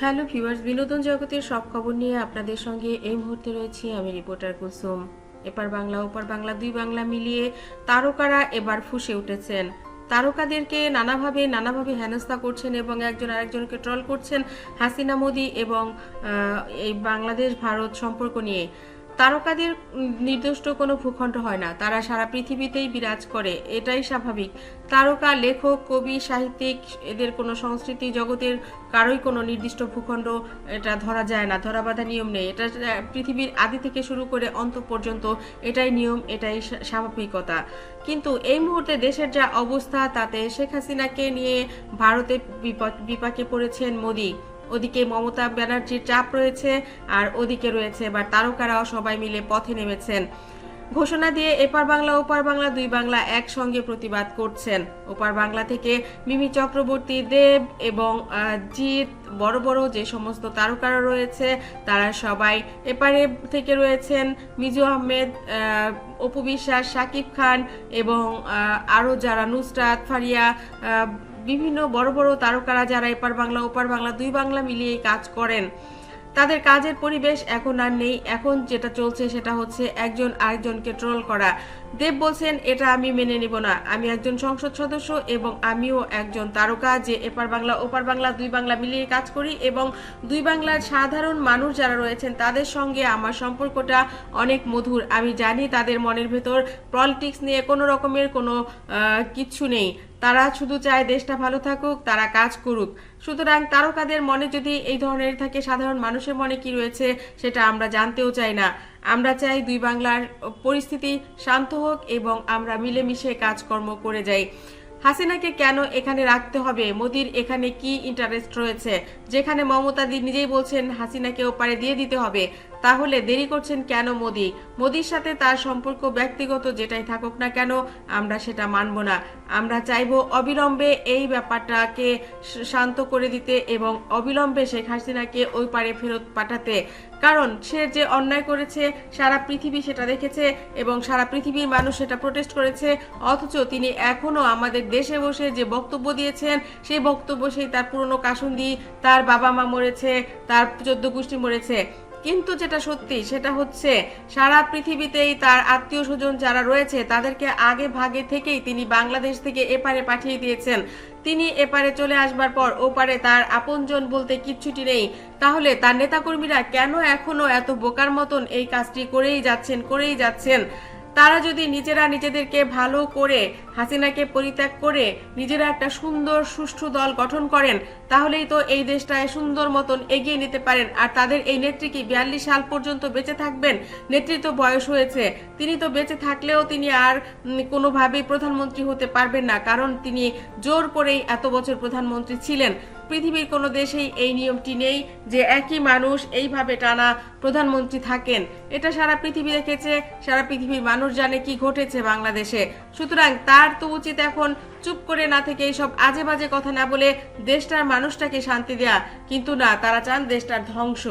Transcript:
Hello viewers, বিনোদন জগতের সব খবর নিয়ে আপনাদের সঙ্গে এই মুহূর্তে রয়েছি আমি রিপোর্টার কুসুম। এপার বাংলা, ওপার বাংলা, দুই বাংলা মিলিয়ে তারকারা এবার ফুসে উঠেছেন। তারকাদেরকে নানাভাবে নানাভাবে হেনস্থা করছেন এবং একজন আরেকজনকে ট্রল করছেন হাসিনা মোদি এবং এই বাংলাদেশ ভারত সম্পর্ক নিয়ে। তারকাদের নির্দিষ্ট কোনো ভূখণ্ড হয় না। তারা সারা পৃথিবীতেই বিরাজ করে। এটাই স্বাভাবিক। তারকা, লেখক, কবি, সাহিত্যিক, এদের কোনো সংস্কৃতি জগতের কারোই কোনো নির্দিষ্ট ভূখণ্ড এটা ধরা যায় না, ধরা বাঁধা নিয়ম নেই। এটা পৃথিবীর আদি থেকে শুরু করে অন্ত পর্যন্ত এটাই নিয়ম, এটাই স্বাভাবিকতা। কিন্তু এই মুহূর্তে দেশের যা অবস্থা তাতে শেখ হাসিনাকে নিয়ে ভারতে বিপাকে পড়েছেন মোদী। ওদিকে মমতা ব্যানার্জির চাপ রয়েছে আর ওদিকে রয়েছে এবার তারকারাও সবাই মিলে পথে নেমেছেন। ঘোষণা দিয়ে এপার বাংলা, ওপার বাংলা, দুই বাংলা একসঙ্গে প্রতিবাদ করছেন। ওপার বাংলা থেকে মিমি চক্রবর্তী, দেব এবং জিৎ, বড় বড় যে সমস্ত তারকারা রয়েছে, তারা সবাই এপারে থেকে রয়েছেন। মিজু আহমেদ অপু বিশ্বাস, শাকিব খান এবং আরও যারা নুসরাত ফারিয়া বিভিন্ন বড় বড় তারকারা যারা এপার বাংলা, ওপার বাংলা, দুই বাংলা মিলিয়ে কাজ করেন। তাদের কাজের পরিবেশ এখন আর নেই। এখন যেটা চলছে সেটা হচ্ছে একজন আরেকজনকে ট্রোল করা। দেব বলছেন, এটা আমি মেনে নিব না। আমি একজন সংসদ সদস্য এবং আমিও একজন তারকা যে এপার বাংলা, ওপার বাংলা, দুই বাংলা মিলিয়ে কাজ করি এবং দুই বাংলার সাধারণ মানুষ যারা রয়েছেন, তাদের সঙ্গে আমার সম্পর্কটা অনেক মধুর। আমি জানি তাদের মনের ভেতর পলিটিক্স নিয়ে কোনো রকমের কোনো কিচ্ছু নেই। তারা শুধু চায় দেশটা ভালো থাকুক, তারা কাজ করুক। সুতরাং তারকাদের মনে যদি এই ধরনের থাকে, সাধারণ মানুষের মনে কি রয়েছে, সেটা আমরা জানতেও চাই না। আমরা চাই দুই বাংলার পরিস্থিতি শান্ত হোক এবং আমরা মিলেমিশে কাজকর্ম করে যাই। হাসিনাকে কেন এখানে রাখতে হবে? মোদির এখানে কি ইন্টারেস্ট রয়েছে? যেখানে মমতাদি নিজেই বলছেন হাসিনাকে ওপারে দিয়ে দিতে হবে। তাহলে দেরি করছেন কেন মোদি? মোদির সাথে তার সম্পর্ক ব্যক্তিগত যেটাই থাকুক না কেন, আমরা সেটা মানব না। আমরা চাইব অবিলম্বে এই ব্যাপারটাকে শান্ত করে দিতে এবং অবিলম্বে শেখ হাসিনাকে ওই পারে ফেরত পাঠাতে। কারণ সে যে অন্যায় করেছে, সারা পৃথিবী সেটা দেখেছে এবং সারা পৃথিবীর মানুষ সেটা প্রোটেস্ট করেছে, অথচ তিনি এখনও আমাদের দেশে বসে যে বক্তব্য দিয়েছেন, সেই বক্তব্য সেই তার পুরনো কাসুন্দি তার বাবা মা মরেছে, তার চোদ্দ গোষ্ঠী মরেছে। কিন্তু যেটা সত্যি, সেটা হচ্ছে সারা পৃথিবীতেই তার আত্মীয় স্বজন যারা রয়েছে, তাদেরকে আগে ভাগে থেকেই তিনি বাংলাদেশ থেকে এপারে পাঠিয়ে দিয়েছেন। তিনি এপারে চলে আসবার পর ওপারে তার আপনজন বলতে কিচ্ছুটি নেই। তাহলে তার নেতাকর্মীরা কেন এখনও এত বোকার মতন এই কাজটি করেই যাচ্ছেন করেই যাচ্ছেন? তারা যদি নিজেরা নিজেদেরকে ভালো করে হাসিনাকে পরিত্যাগ করে নিজেরা একটা সুন্দর, সুষ্ঠু দল গঠন করেন, তাহলেই তো এই দেশটায় সুন্দর মতন এগিয়ে নিতে পারেন। আর তাদের এই নেত্রী কি বিয়াল্লিশ সাল পর্যন্ত বেঁচে থাকবেন? নেত্রী তো বয়স হয়েছে। তিনি তো বেঁচে থাকলেও তিনি আর কোনোভাবেই প্রধানমন্ত্রী হতে পারবেন না। কারণ তিনি জোর করেই এত বছর প্রধানমন্ত্রী ছিলেন। পৃথিবীর কোনো দেশেই এই নিয়মটি নেই যে একই মানুষ এইভাবে টানা প্রধানমন্ত্রী থাকেন। এটা সারা পৃথিবী দেখেছে, সারা পৃথিবীর মানুষ জানে কি ঘটেছে বাংলাদেশে। সুতরাং তার তো উচিত এখন চুপ করে না থেকে এইসব আজে বাজে কথা না বলে দেশটার মানুষটাকে শান্তি দেয়া। কিন্তু না, তারা চান দেশটার ধ্বংস।